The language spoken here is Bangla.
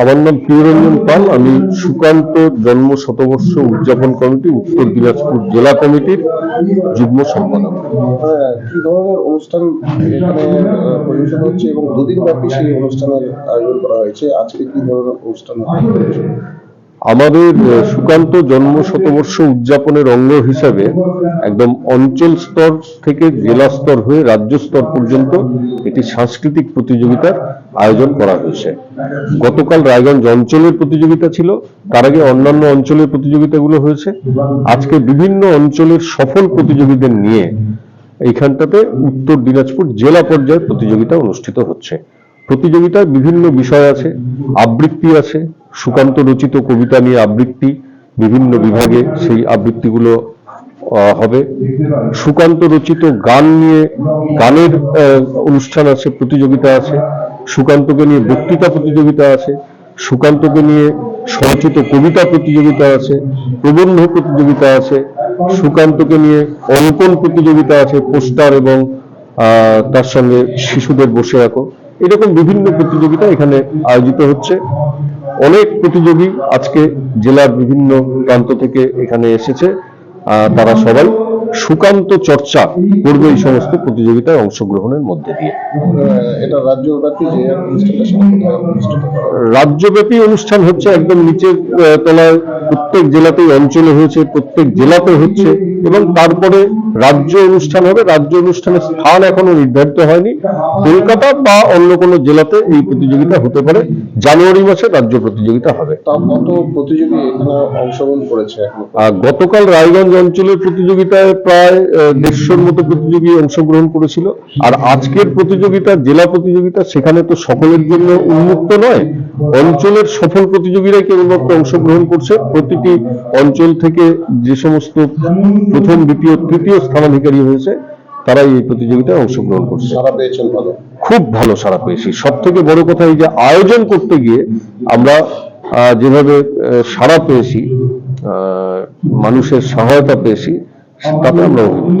আমার নাম প্রিয়রঞ্জন পাল। আমি সুকান্ত জন্ম শতবর্ষ উদযাপন কমিটি উত্তর দিনাজপুর জেলা কমিটির যুগ্ম সম্পাদক। হ্যাঁ, কি ধরনের অনুষ্ঠান এখানে পরিবেশন হচ্ছে এবং দুদিন ব্যাপী সেই অনুষ্ঠানের আয়োজন করা হয়েছে? আজকে কি ধরনের অনুষ্ঠান? আমাদের সুকান্ত জন্ম শতবর্ষ উদযাপনের অঙ্গ হিসাবে একদম অঞ্চল স্তর থেকে জেলা স্তর হয়ে রাজ্য স্তর পর্যন্ত একটি সাংস্কৃতিক প্রতিযোগিতার আয়োজন করা হয়েছে। গতকাল রায়গঞ্জ অঞ্চলের প্রতিযোগিতা ছিল, তার আগে অন্যান্য অঞ্চলের প্রতিযোগিতাগুলো হয়েছে। আজকে বিভিন্ন অঞ্চলের সফল প্রতিযোগীদের নিয়ে এইখানটাতে উত্তর দিনাজপুর জেলা পর্যায়ে প্রতিযোগিতা অনুষ্ঠিত হচ্ছে। প্রতিযোগিতায় বিভিন্ন বিষয় আছে, আবৃত্তি আছে সুকান্ত রচিত কবিতা নিয়ে আবৃত্তি বিভিন্ন বিভাগে সেই আবৃত্তিগুলো হবে। সুকান্ত রচিত গান নিয়ে, গানের অনুষ্ঠান আছে, প্রতিযোগিতা আছে। সুকান্তকে নিয়ে বক্তৃতা প্রতিযোগিতা আছে। সুকান্তকে নিয়ে স্বরচিত কবিতা প্রতিযোগিতা আছে, প্রবন্ধ প্রতিযোগিতা আছে। সুকান্তকে নিয়ে অঙ্কন প্রতিযোগিতা আছে, পোস্টার এবং তার সঙ্গে শিশুদের বসে রাখো। এরকম বিভিন্ন প্রতিযোগিতা এখানে আয়োজিত হচ্ছে। অনেক প্রতিযোগী আজকে জেলার বিভিন্ন প্রান্ত থেকে এখানে এসেছে তারা সবাই সুকান্ত চর্চা করবে এই সমস্ত প্রতিযোগিতায় অংশগ্রহণের মধ্যে দিয়ে? রাজ্যব্যাপী অনুষ্ঠান হচ্ছে একদম নিচের তলায় প্রত্যেক জেলাতেই অঞ্চলে হয়েছে প্রত্যেক জেলাতে হচ্ছে এবং তারপরে রাজ্য অনুষ্ঠান হবে। রাজ্য অনুষ্ঠানের স্থান এখনও নির্ধারিত হয়নি। কলকাতা বা অন্য কোনো জেলাতে এই প্রতিযোগিতা হতে পারে। জানুয়ারি মাসে রাজ্য প্রতিযোগিতা হবে। কত প্রতিযোগী অংশগ্রহণ করেছে আর গতকাল রায়গঞ্জ অঞ্চলের প্রতিযোগিতায় প্রায় দেড়শোর মতো প্রতিযোগী অংশগ্রহণ করেছিল। আর আজকের প্রতিযোগিতা জেলা প্রতিযোগিতা সেখানে তো সকলের জন্য উন্মুক্ত নয়। অঞ্চলের সফল প্রতিযোগীরা কেবলমাত্র অংশগ্রহণ করছে। প্রতিটি অঞ্চল থেকে যে সমস্ত প্রথম দ্বিতীয় তৃতীয় স্থানাধিকারী হয়েছে তারাই এই প্রতিযোগিতায় অংশগ্রহণ করছে। সারা পেয়েছেন ভালো। খুব ভালো সারা পেয়েছি। সব থেকে বড় কথা এই যে আয়োজন করতে গিয়ে আমরা যেভাবে সারা সাড়া পেয়েছি আহ, মানুষের সহায়তা পেয়েছি তাতে আমরা অভিভূত।